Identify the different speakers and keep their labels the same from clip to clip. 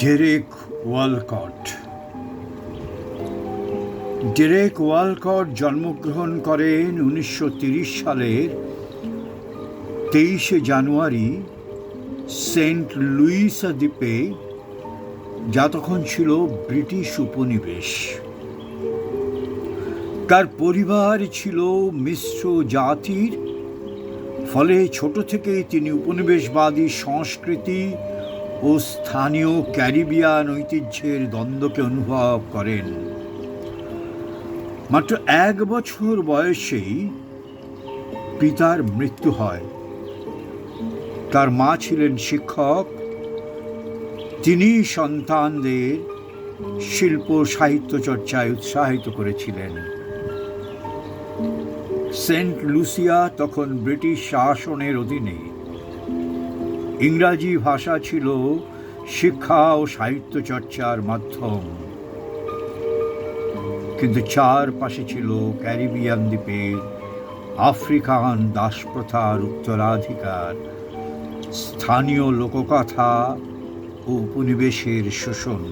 Speaker 1: Derek Walcott Derek Walcott জন্মগ্রহণ করেন উনিশশো সালের তেইশে জানুয়ারি সেন্ট লুইসা দ্বীপে, যা তখন ছিল ব্রিটিশ উপনিবেশ। তার পরিবার ছিল মিশ্র জাতির, ফলে ছোট থেকেই তিনি উপনিবেশবাদী সংস্কৃতি ও স্থানীয় ক্যারিবিয়ান ঐতিহ্যের দ্বন্দ্বকে অনুভব করেন। মাত্র এক বছর বয়সেই পিতার মৃত্যু হয়। তার মা ছিলেন শিক্ষক। তিনি সন্তানদের শিল্প সাহিত্য চর্চায় উৎসাহিত করেছিলেন। সেন্ট লুসিয়া তখন ব্রিটিশ শাসনের অধীনে ইংরাজি ভাষা ছিল শিক্ষা ও সাহিত্য চর্চার মাধ্যম। কিন্তু চারপাশে ছিল ক্যারিবিয়ান দ্বীপের আফ্রিকান দাসপ্রথার উত্তরাধিকার, স্থানীয় লোককথা ও উপনিবেশের শোষণ।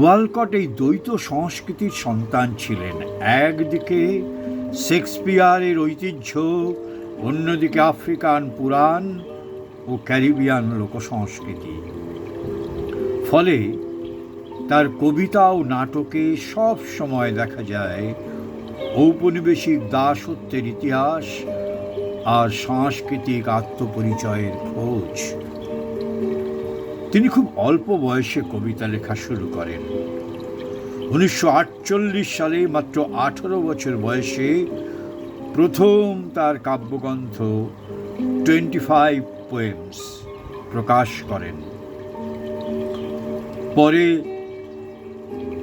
Speaker 1: ওয়ালকট এই দ্বৈত সংস্কৃতির সন্তান ছিলেন। একদিকে শেক্সপিয়ারের ঐতিহ্য অন্যদিকে আফ্রিকান পুরাণ ও ক্যারিবিয়ান লোকসংস্কৃতি। ফলে তার কবিতা ও নাটকে সব সময় দেখা যায় ঔপনিবেশিক দাসত্বের ইতিহাস আর সাংস্কৃতিক আত্মপরিচয়ের খোঁজ। তিনি খুব অল্প বয়সে কবিতা লেখা শুরু করেন। উনিশশো আটচল্লিশ সালে মাত্র আঠারো বছর বয়সে প্রথম তার কাব্যগ্রন্থ টোয়েন্টি ফাইভ পোয়েমস প্রকাশ করেন। পরে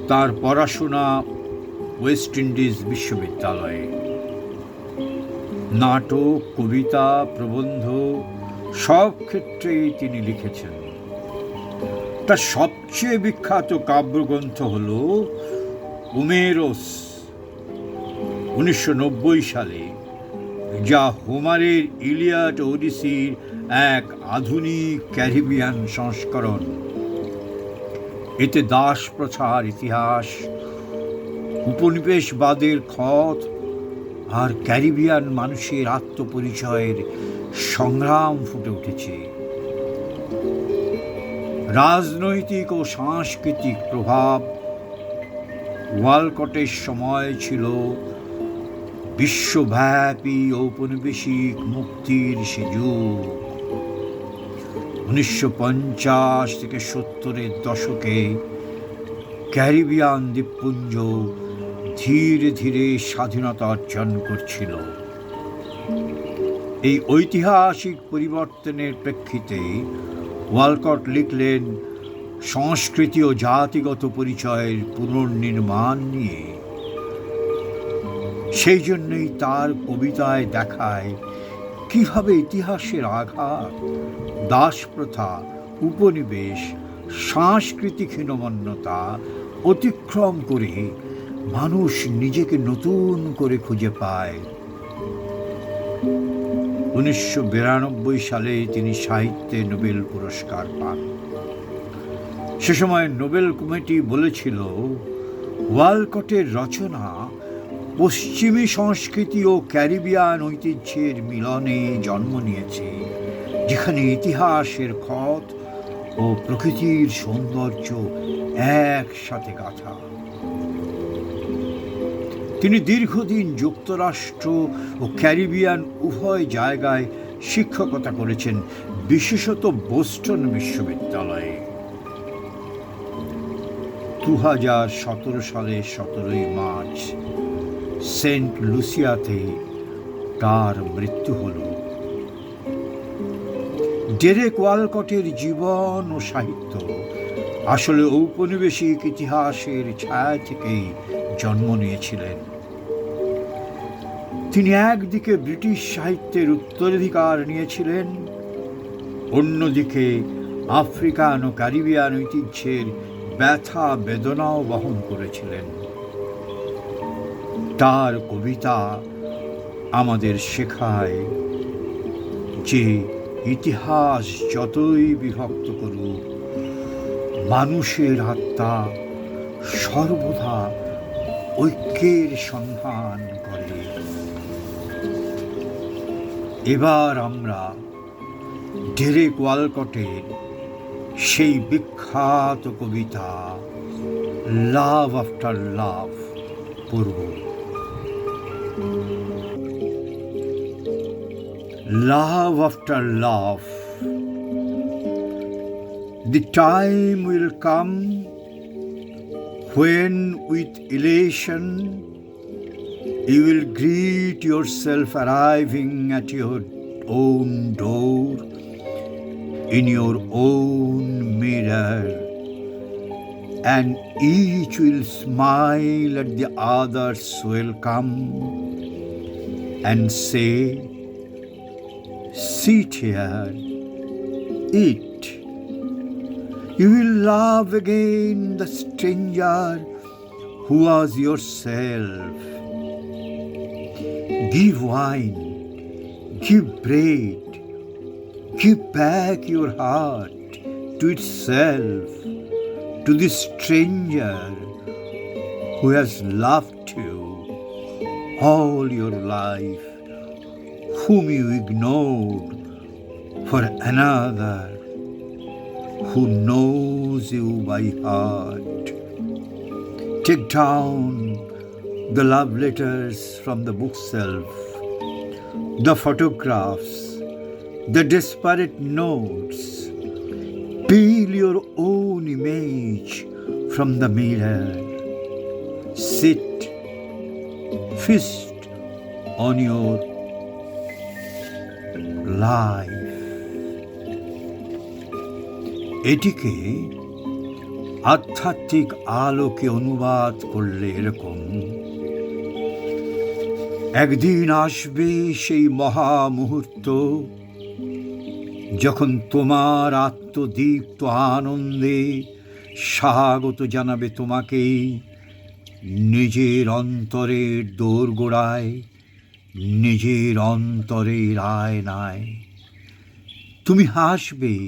Speaker 1: তার পড়াশোনা ওয়েস্ট ইন্ডিজ বিশ্ববিদ্যালয়ে। নাটক, কবিতা, প্রবন্ধ সব ক্ষেত্রেই তিনি লিখেছেন। তার সবচেয়ে বিখ্যাত কাব্যগ্রন্থ হল উমেরোস। উনিশশো নব্বই সালে যা হোমারের ইলিয়াট ওডিসির এক আধুনিক ক্যারিবিয়ান সংস্করণ। এতে দাস প্রথার ইতিহাস, উপনিবেশবাদের ক্ষত আর ক্যারিবিয়ান মানুষের আত্মপরিচয়ের সংগ্রাম ফুটে উঠেছে। রাজনৈতিক ও সাংস্কৃতিক প্রভাব ওয়ালকটের সময় ছিল বিশ্বব্যাপী ঔপনিবেশিক মুক্তির সে যুগ উনিশশো পঞ্চাশ থেকে সত্তরের দশকে ক্যারিবিয়ান দ্বীপপুঞ্জ ধীরে ধীরে স্বাধীনতা অর্জন করছিল। এই ঐতিহাসিক পরিবর্তনের প্রেক্ষিতে ওয়ালকট লিখলেন, সংস্কৃতি ও জাতিগত পরিচয়ের পুনর্নির্মাণ নিয়ে সেই জন্যই তার কবিতায় দেখায় কীভাবে ইতিহাসের আঘাত, দাসপ্রথা, উপনিবেশ, সাংস্কৃতিক হীনমন্যতা অতিক্রম করে মানুষ নিজেকে নতুন করে খুঁজে পায়। উনিশশো বিরানব্বই সালে তিনি সাহিত্যে নোবেল পুরস্কার পান। সে সময় নোবেল কমিটি বলেছিল, ওয়ালকটের রচনা পশ্চিমী সংস্কৃতি ও ক্যারিবিয়ান ঐতিহ্যের মিলনে জন্ম নিয়েছে, যেখানে ইতিহাসের ক্ষত ও প্রকৃতির সৌন্দর্য একসাথে গাথা। তিনি দীর্ঘদিন যুক্তরাষ্ট্র ও ক্যারিবিয়ান উভয় জায়গায় শিক্ষকতা করেছেন, বিশেষত বোস্টন বিশ্ববিদ্যালয়ে। দু হাজার সতেরো সালের সতেরোই মার্চ সেন্ট লুসিয়াতে তার মৃত্যু হল। ডেরেক ওয়ালকটের জীবন ও সাহিত্য আসলে ঔপনিবেশিক ইতিহাসের ছায়া থেকেই জন্ম নিয়েছিলেন। তিনি একদিকে ব্রিটিশ সাহিত্যের উত্তরাধিকার নিয়েছিলেন, অন্যদিকে আফ্রিকান ও ক্যারিবিয়ান ঐতিহ্যের ব্যথা বেদনাও বহন করেছিলেন। তার কবিতা আমাদের শেখায় যে ইতিহাস যতই বিভক্ত করুক, মানুষের আত্মা সর্বদা ঐক্যের সন্ধান করে। এবার আমরা ডেরেক ওয়ালকটের সেই বিখ্যাত কবিতা লাভ আফটার লাভ পড়ব। Love after love. The time will come when, with elation, you will greet yourself arriving at your own door in your own mirror and each will smile at the other's welcome and say, Sit here, eat. You will love again the stranger who was yourself. Give wine, give bread, give back your heart to itself, to the stranger who has loved you all your life, whom you ignored for another who knows you by heart. Take down the love letters from the bookshelf, the photographs, the disparate notes. Peel your own image from the mirror. Sit, feast on your life. এটিকে আধ্যাত্মিক আলোকে অনুবাদ করলে এরকম একদিন আসবে সেই মহা মুহূর্ত যখন তোমার আত্মদীপ্ত আনন্দে স্বাগত জানাবে তোমাকেই নিজের অন্তরের দোরগোড়ায়, নিজের অন্তরের আয়নায়। তুমি হাসবে,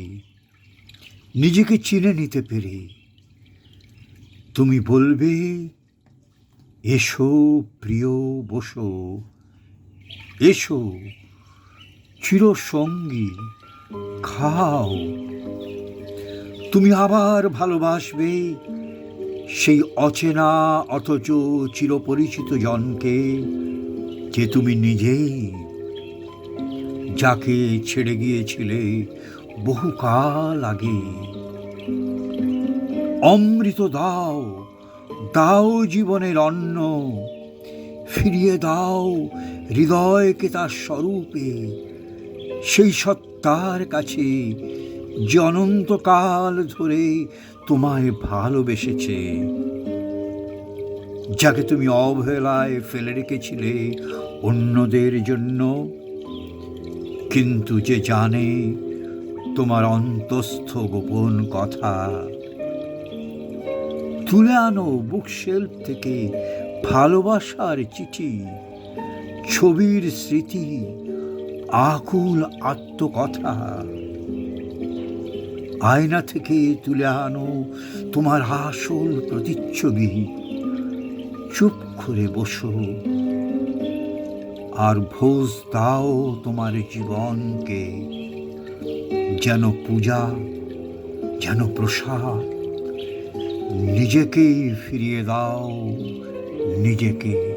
Speaker 1: নিজেকে চিনে নিতে পেরে। তুমি বলবে, এসো প্রিয় বসো, এসো, চিরসঙ্গী। খাও। তুমি আবার ভালোবাসবে সেই অচেনা অথচ চিরপরিচিত জনকে যে তুমি নিজেই, যাকে ছেড়ে গিয়েছিলে বহুকাল আগে। অমৃত দাও দাও জীবনের অন্ন, ফিরিয়ে দাও হৃদয়কে তার স্বরূপে। সেই সত্তার কাছে যে অনন্তকাল ধরে তোমায় ভালোবেসেছে। যাকে তুমি অবহেলায় ফেলে রেখেছিলে অন্যদের জন্য, কিন্তু যে জানে তোমার অন্তস্থ গোপন কথা, তুলে আনো বুকশেলফ থেকে ভালোবাসার চিঠি, ছবির স্মৃতি আকুল আত্মকথা। আয়না থেকে তুলে আনো তোমার আসল প্রতিচ্ছবি। চুপ করে বসো। আর ভোজ দাও তোমার জীবনকে। যেন পূজা, যেন প্রসাদ, নিজেকেই ফিরিয়ে দাও নিজেকে